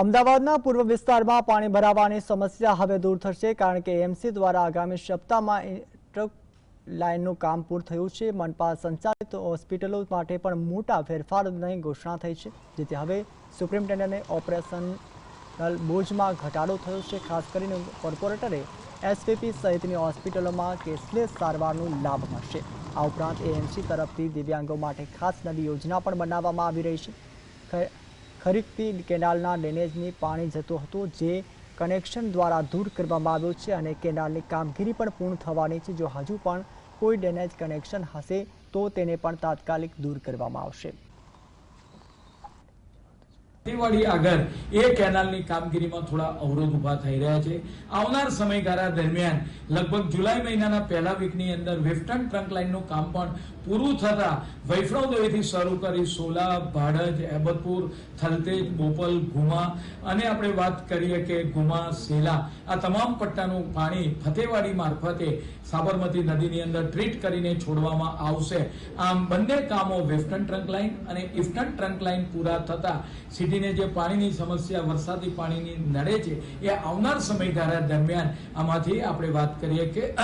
અમદાવાદના પૂર્વ વિસ્તારમાં પાણી ભરાવાની સમસ્યા હવે દૂર થશે કારણ કે એમસી દ્વારા આગામી સપ્તાહમાં ટ્રક લાઇનનું કામ પૂરું થયું છે. મનપા સંચાલિત હોસ્પિટલો માટે પણ મોટા ફેરફારોની ઘોષણા થઈ છે, જેથી હવે સુપ્રિન્ટેન્ડન્ટને ઓપરેશનલ બોજમાં ઘટાડો થયો છે. ખાસ કરીને કોર્પોરેટરે એસપીપી સહિતની હોસ્પિટલોમાં કેશલેસ સારવારનો લાભ મળશે. આ ઉપરાંત એએમસી તરફથી દિવ્યાંગો માટે ખાસ નવી યોજના પણ બનાવવામાં આવી રહી છે. ખ- ખરીકતી કેનાલના ડ્રેનેજની પાણી જતું હતું, જે કનેક્શન દ્વારા દૂર કરવામાં આવ્યું છે અને કેનાલની કામગીરી પણ પૂર્ણ થવાની છે. જો હજુ પણ કોઈ ડ્રેનેજ કનેક્શન હશે, તો તેને પણ તાત્કાલિક દૂર કરવામાં આવશે. ખેતીવાડી આગળ એ કેનાલની કામગીરીમાં થોડા અવરોધ ઊભા થઈ રહ્યા છે. આવનાર સમયગાળા દરમિયાન લગભગ જુલાઈ મહિનાના પહેલા વીકની અંદર વેસ્ટર્ન ટ્રંક લાઇનનું કામ પણ પૂરું થતા વૈષ્ણવદેવીથી શરૂ કરી સોલા, ભાડજ, એબતપુર, થલતેજ, બોપલ, ઘુમા અને આપણે વાત કરીએ કે ઘુમા, સેલા આ તમામ પટ્ટાનું પાણી ફતેવાડી મારફતે સાબરમતી નદીની અંદર ટ્રીટ કરીને છોડવામાં આવશે. આમ બંને કામો વેફ્ટન ટ્રંક લાઇન અને ઇફ્ટન ટ્રંક લાઇન પૂરા થતા સિટીને જે પાણીની સમસ્યા, વરસાદી પાણીની નડે છે, એ આવનાર સમયગાળા દરમિયાન આમાંથી આપણે વાત કરીએ કે